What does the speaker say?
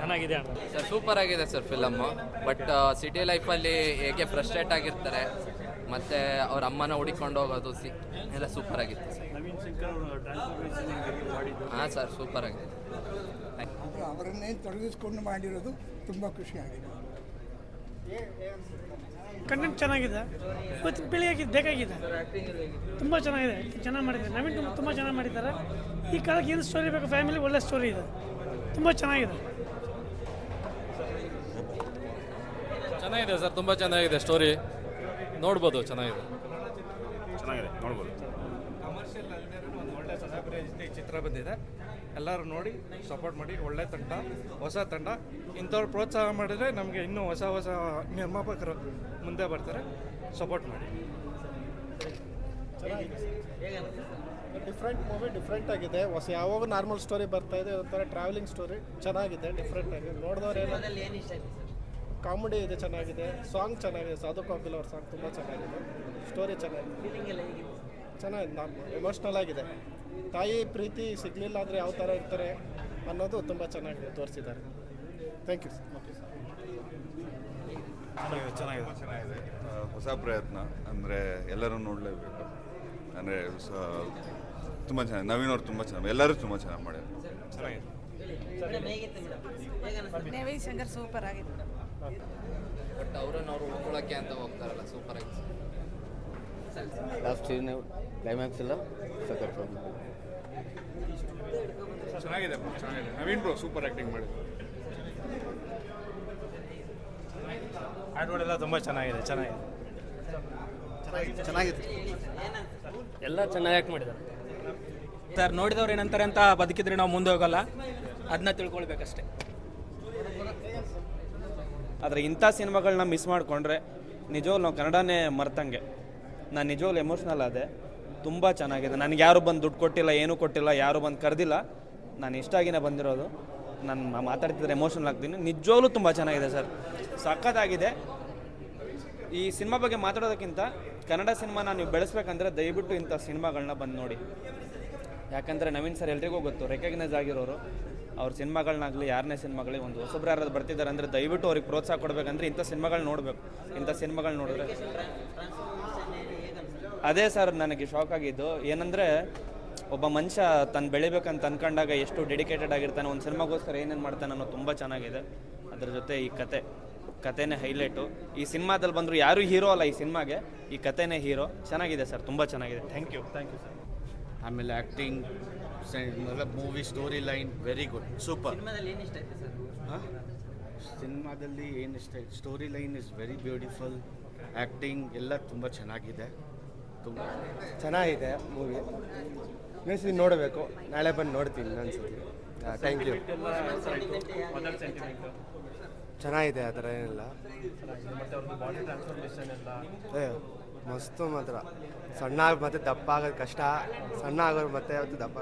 ಚೆನ್ನಾಗಿದೆ sir super ಆಗಿದೆ sir film but city ಲೈಫಲ್ಲಿ ಹೇಗೆ ಫ್ರಸ್ಟ್ರೇಟ್ ಆಗಿರ್ತಾರೆ ಮತ್ತೆ ಅವ್ರ ಅಮ್ಮನ ಹುಡಿಕೊಂಡು ಹೋಗೋದು ಸಿ ಎಲ್ಲ ಸೂಪರ್ ಆಗಿತ್ತು ಸರ್. ನವೀನ್ ಶಂಕರ್ ಅವರು ಟ್ರಾನ್ಸ್ಫಾರ್ಮೇಷನ್ ಮಾಡಿದ್ದು. ಹಾಂ ಸರ್ ಸೂಪರ್ ಆಗಿದೆ. ಅವರನ್ನೇ ತೊಡಗಿಸ್ಕೊಂಡು ಮಾಡಿರೋದು ತುಂಬ ಖುಷಿಯಾಗಿದೆ ಕಂಟೆಂಟ್ ಚೆನ್ನಾಗಿದೆ. ಮತ್ತು ಬೆಳೆಯಾಗಿದೆ ಬೇಕಾಗಿದೆ. ತುಂಬ ಚೆನ್ನಾಗಿದೆ. ಚೆನ್ನಾಗಿ ಮಾಡಿದ್ದಾರೆ. ನವೀನ್ ತುಂಬ ತುಂಬ ಚೆನ್ನಾಗಿ ಮಾಡಿದ್ದಾರೆ. ಈ ಕಾಲಕ್ಕೆ ಏನು ಸ್ಟೋರಿ ಬೇಕು? ಫ್ಯಾಮಿಲಿ ಒಳ್ಳೆ ಸ್ಟೋರಿ ಇದೆ. ತುಂಬ ಚೆನ್ನಾಗಿದೆ. ಚೆನ್ನಾಗಿದೆ ಸರ್ ತುಂಬ ಚೆನ್ನಾಗಿದೆ ಸ್ಟೋರಿ ನೋಡ್ಬೋದು ಚೆನ್ನಾಗಿದೆ. ಚೆನ್ನಾಗಿದೆ ನೋಡ್ಬೋದು. ಕಮರ್ಷಿಯಲ್ ಅಲ್ಲದೆ ಒಂದು ಒಳ್ಳೆ ಈ ಚಿತ್ರ ಬಂದಿದೆ. ಎಲ್ಲರೂ ನೋಡಿ ಸಪೋರ್ಟ್ ಮಾಡಿ ಒಳ್ಳೆ ತಂಡ ಹೊಸ ತಂಡ. ಇಂಥವ್ರು ಪ್ರೋತ್ಸಾಹ ಮಾಡಿದರೆ ನಮಗೆ ಇನ್ನೂ ಹೊಸ ಹೊಸ ನಿರ್ಮಾಪಕರು ಮುಂದೆ ಬರ್ತಾರೆ. ಸಪೋರ್ಟ್ ಮಾಡಿ. ಡಿಫ್ರೆಂಟ್ ಮೂವಿ ಡಿಫ್ರೆಂಟ್ ಆಗಿದೆ. ಹೊಸ ಯಾವಾಗ ನಾರ್ಮಲ್ ಸ್ಟೋರಿ ಬರ್ತಾ ಇದೆ ಒಂಥರ ಟ್ರಾವೆಲಿಂಗ್ ಸ್ಟೋರಿ ಚೆನ್ನಾಗಿದೆ ಡಿಫ್ರೆಂಟ್ ಆಗಿದೆ. ನೋಡಿದವ್ರು ಏನೋ ಕಾಮಿಡಿ ಇದೆ ಚೆನ್ನಾಗಿದೆ. ಸಾಂಗ್ ಚೆನ್ನಾಗಿದೆ. ಸಾಧು ಕಾಪಿಲ್ ಅವ್ರ ಸಾಂಗ್ ತುಂಬ ಚೆನ್ನಾಗಿದೆ. ಸ್ಟೋರಿ ಚೆನ್ನಾಗಿದೆ. ಚೆನ್ನಾಗಿದೆ. ನಾನು ಎಮೋಷ್ನಲ್ ಆಗಿದೆ. ತಾಯಿ ಪ್ರೀತಿ ಸಿಗಲಿಲ್ಲ ಅಂದರೆ ಯಾವ ಥರ ಇರ್ತಾರೆ ಅನ್ನೋದು ತುಂಬ ಚೆನ್ನಾಗಿದೆ. ತೋರಿಸಿದ್ದಾರೆ. ಥ್ಯಾಂಕ್ ಯು ಚೆನ್ನಾಗಿದೆ ಚೆನ್ನಾಗಿದೆ. ಹೊಸ ಪ್ರಯತ್ನ. ಅಂದರೆ ಎಲ್ಲರೂ ನೋಡಲೇಬೇಕು. ಅಂದರೆ ತುಂಬ ಚೆನ್ನಾಗಿ ನವೀನ್ ಅವ್ರು ತುಂಬ ಚೆನ್ನಾಗಿ ಎಲ್ಲರೂ ತುಂಬ ಚೆನ್ನಾಗಿ ಮಾಡ್ಯಾರ ಚೆನ್ನಾಗಿದೆ. ಶಂಕರ್ ಸೂಪರ್ ಆಗಿದೆ. ಬಟ್ ಅವರನ್ನು ಅವ್ರು ಉಳ್ಕೊಳ್ಳೋಕ್ಕೆ ಅಂತ ಹೋಗ್ತಾರಲ್ಲ ಸೂಪರ್ ಆಗಿದೆ ಲಾಸ್ಟ್ ಸೀನ್ ಕ್ಲೈಮ್ಯಾಕ್ಸ್ ಎಲ್ಲ ಸಖತ್ ಚೆನ್ನಾಗಿದೆ ಚೆನ್ನಾಗಿದೆ. ನವೀನ್ ಬ್ರೋ ಸೂಪರ್ ಆ್ಯಕ್ಟಿಂಗ್ ಮಾಡಿ. ಎಲ್ಲ ತುಂಬ ಚೆನ್ನಾಗಿದೆ ಚೆನ್ನಾಗಿದೆ. ಚೆನ್ನಾಗಿದೆ ಎಲ್ಲ ಚೆನ್ನಾಗಿ ಆ್ಯಕ್ಟ್ ಮಾಡಿದ್ದಾರೆ. ಸರ್ ನೋಡಿದವ್ರು ಏನಂತಾರೆ ಅಂತ ಬದುಕಿದ್ರೆ ನಾವು ಮುಂದೆ ಹೋಗಲ್ಲ. ಅದನ್ನ ತಿಳ್ಕೊಳ್ಬೇಕಷ್ಟೇ. ಆದರೆ ಇಂಥ ಸಿನಿಮಾಗಳನ್ನ ಮಿಸ್ ಮಾಡಿಕೊಂಡ್ರೆ ನಿಜವಾಗ್ಲೂ ನಾವು ಕನ್ನಡನೇ ಮರ್ತಂಗೆ ನಾನು ನಿಜವಾಗ್ಲು ಎಮೋಷ್ನಲ್ ಆದೆ. ತುಂಬ ಚೆನ್ನಾಗಿದೆ. ನನಗೆ ಯಾರು ಬಂದು ದುಡ್ಡು ಕೊಟ್ಟಿಲ್ಲ, ಏನೂ ಕೊಟ್ಟಿಲ್ಲ, ಯಾರು ಬಂದು ಕರೆದಿಲ್ಲ. ನಾನು ಇಷ್ಟಾಗಿನೇ ಬಂದಿರೋದು. ನಾನು ಮಾತಾಡ್ತಿದ್ರೆ ಎಮೋಷನಲ್ ಆಗ್ತೀನಿ. ನಿಜವಾಗ್ಲೂ ತುಂಬ ಚೆನ್ನಾಗಿದೆ ಸರ್. ಸಖತ್ತಾಗಿದೆ. ಈ ಸಿನಿಮಾ ಬಗ್ಗೆ ಮಾತಾಡೋದಕ್ಕಿಂತ ಕನ್ನಡ ಸಿನಿಮಾನ ನೀವು ಬೆಳೆಸ್ಬೇಕಂದ್ರೆ ದಯವಿಟ್ಟು ಇಂಥ ಸಿನಿಮಾಗಳನ್ನ ಬಂದು ನೋಡಿ. ಯಾಕಂದರೆ ನವೀನ್ ಸರ್ ಎಲ್ರಿಗೂ ಗೊತ್ತು ರೆಕಗ್ನೈಸ್ ಆಗಿರೋರು. ಅವ್ರ ಸಿನಿಮಾಗಳನ್ನಾಗಲಿ ಯಾರನೇ ಸಿನಿಮಾಗಲಿ ಒಂದು ಹೊಸಬ್ರು ಯಾರಾದ್ರು ಬರ್ತಿದ್ದಾರೆ ಅಂದರೆ ದಯವಿಟ್ಟು ಅವ್ರಿಗೆ ಪ್ರೋತ್ಸಾಹ ಕೊಡಬೇಕಂದ್ರೆ ಇಂಥ ಸಿನಿಮಾಗಳು ನೋಡಬೇಕು. ಇಂಥ ಸಿನಿಮಾಗಳು ನೋಡಿದ್ರೆ. ಅದೇ ಸರ್ ನನಗೆ ಶಾಕ್ ಆಗಿದ್ದು. ಏನಂದರೆ ಒಬ್ಬ ಮನುಷ್ಯ ತನ್ನ ಬೆಳಿಬೇಕಂತ ಅನ್ಕೊಂಡಾಗ ಎಷ್ಟು ಡೆಡಿಕೇಟೆಡ್ ಆಗಿರ್ತಾನೆ, ಒಂದು ಸಿನಿಮಾಗೋಸ್ಕರ ಏನೇನು ಮಾಡ್ತಾನೆ ಅನ್ನೋ ತುಂಬ ಚೆನ್ನಾಗಿದೆ. ಅದ್ರ ಜೊತೆ ಈ ಕತೆ. ಕತೆನೇ ಹೈಲೈಟು ಈ ಸಿನಿಮಾದಲ್ಲಿ ಬಂದರೂ ಯಾರೂ ಹೀರೋ ಅಲ್ಲ ಈ ಸಿನಿಮಾಗೆ. ಈ ಕತೆನೇ ಹೀರೋ ಚೆನ್ನಾಗಿದೆ ಸರ್, ತುಂಬ ಚೆನ್ನಾಗಿದೆ. Thank you thank you sir ಆಮೇಲೆ acting movie story line very good super ಸಿನಿಮಾದಲ್ಲಿ ಏನು ಇಷ್ಟ story line is very beautiful acting ಎಲ್ಲ ತುಂಬ ಚೆನ್ನಾಗಿದೆ. ತುಂಬ ಚೆನ್ನಾಗಿದೆ ಮೂವಿ ಇನ್ನೊಂದ್ಸತಿ ನೋಡಬೇಕು. ನಾಳೆ ಬಂದು ನೋಡ್ತೀನಿ ಅನ್ಸುತ್ತೆ ಥ್ಯಾಂಕ್ ಯು ಚೆನ್ನಾಗಿದೆ ಆ ಥರ ಏನಿಲ್ಲ. ಏ ಮಸ್ತು ಮಾತ್ರ. ಸಣ್ಣ ಮತ್ತೆ ದಪ್ಪ ಆಗೋದು ಕಷ್ಟ. ಸಣ್ಣ ಆಗೋರು ಮತ್ತೆ ದಪ್ಪ